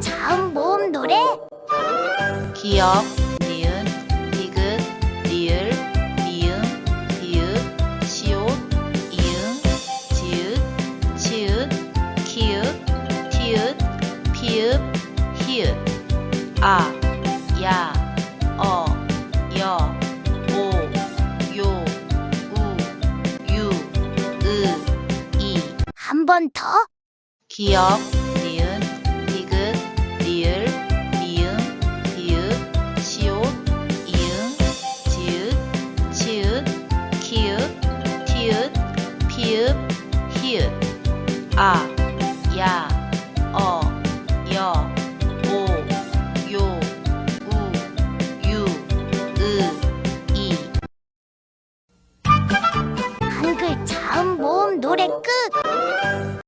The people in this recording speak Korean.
자음 모음 노래? 기역, 니은, 디귿, 리을, 미음, 비읍, 시옷, 이응, 지읒, 치읒, 키읔, 티읒, 피읍, 히읗, 아, 야, 어, 여, 오, 요, 우, 유, 으, 이. 한 번 더? 기역, 이읒 아, 야, 어, 여, 오, 요, 우, 유, 으, 이. 한글 자음 모음 노래 끝.